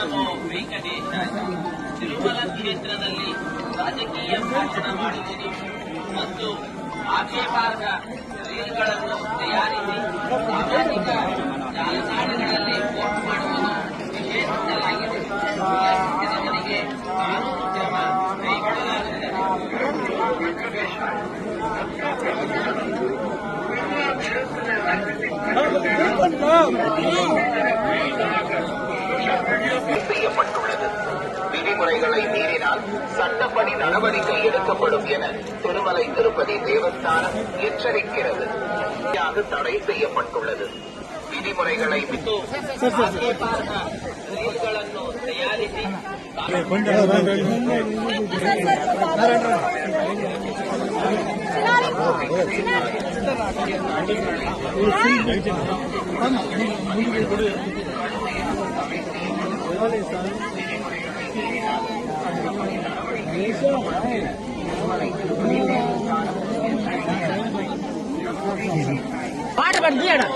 ಉತ್ತಮ ವೆಂಕಟೇಶ ತಿರುಮಲ ಕ್ಷೇತ್ರದಲ್ಲಿ ರಾಜಕೀಯ ಭಾಷಣ ಮಾಡುವುದು ಮತ್ತು ಆಕ್ಷೇಪಾರ್ಹ ರೀಲ್ಗಳನ್ನು ತಯಾರಿಸಿ ಸಾಮಾಜಿಕ ಜಾಲತಾಣಗಳಲ್ಲಿ ಪೋಸ್ಟ್ ಮಾಡುವುದು ನಿಷೇಧಿಸಲಾಗಿದೆ ಜನರಿಗೆ ಕಾನೂನು ಕ್ರಮ ಕೈಗೊಳ್ಳಲಾಗುತ್ತದೆ. சட்டப்படி நடவடிக்கை எடுக்கப்படும் என திருமலை திருப்பதி தேவஸ்தானம் எச்சரிக்கிறது. தடை செய்யப்பட்டுள்ளது. விதிமுறைகளை பாட்டு பாட்டு நீடா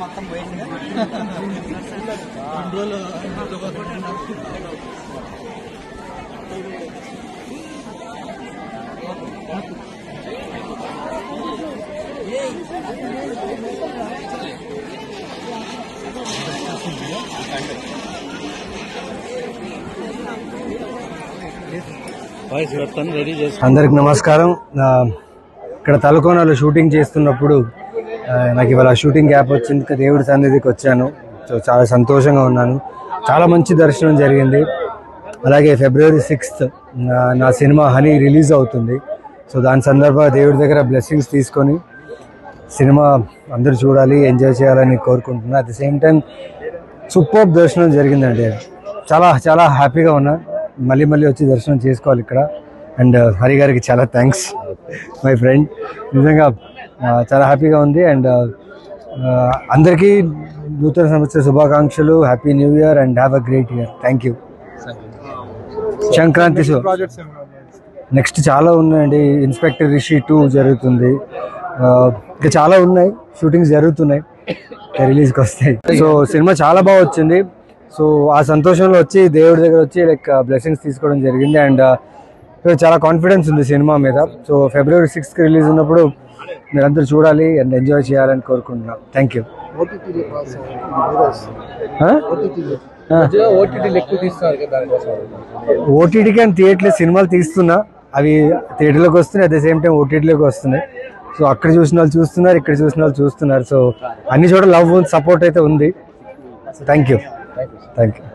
మొత్తం పోయింది రెండు రోజులు అందరికి నమస్కారం. ఇక్కడ తలకోనలో షూటింగ్ చేస్తున్నప్పుడు నాకు ఇవాళ షూటింగ్ గ్యాప్ వచ్చింది దేవుడి సన్నిధికి వచ్చాను. సో చాలా సంతోషంగా ఉన్నాను. చాలా మంచి దర్శనం జరిగింది. అలాగే ఫిబ్రవరి సిక్స్త్ నా సినిమా హనీ రిలీజ్ అవుతుంది. సో దాని సందర్భంగా దేవుడి దగ్గర బ్లెస్సింగ్స్ తీసుకొని సినిమా అందరూ చూడాలి ఎంజాయ్ చేయాలని కోరుకుంటున్నాను at the same time super దర్శనం జరిగిందండి. చాలా చాలా హ్యాపీగా ఉన్నా. మళ్ళీ మళ్ళీ వచ్చి దర్శనం చేసుకోవాలి ఇక్కడ. అండ్ uh, హరి గారికి చాలా థ్యాంక్స్ మై ఫ్రెండ్ నిజంగా uh, చాలా హ్యాపీగా ఉంది. అండ్ uh, అందరికీ నూతన సంవత్సర శుభాకాంక్షలు. Happy new year and have a great year thank you Sankranti next చాలా ఉన్నాయండి. ఇన్స్పెక్టర్ రిషి టూ జరుగుతుంది. ఇంకా చాలా ఉన్నాయి. షూటింగ్స్ జరుగుతున్నాయి. రిలీజ్కి వస్తాయి. సో సినిమా చాలా బాగా వచ్చింది. సో ఆ సంతోషంలో వచ్చి దేవుడి దగ్గర వచ్చి లైక్ బ్లెస్సింగ్స్ తీసుకోవడం జరిగింది. అండ్ చాలా కాన్ఫిడెన్స్ ఉంది సినిమా మీద. సో ఫిబ్రవరి సిక్స్త్కి రిలీజ్ ఉన్నప్పుడు మీరందరూ చూడాలి అండ్ ఎంజాయ్ చేయాలని కోరుకుంటున్నాం. థ్యాంక్ యూ ఓటీటీకి అని థియేటర్లో సినిమాలు తీస్తున్నా. అవి థియేటర్లోకి వస్తున్నాయి. అట్ ద సేమ్ టైం ఓటీటీలోకి వస్తున్నాయి. సో అక్కడ చూసిన వాళ్ళు చూస్తున్నారు ఇక్కడ చూసిన వాళ్ళు చూస్తున్నారు. సో అన్ని చోట్ల లవ్ సపోర్ట్ అయితే ఉంది. Thank you Thank you.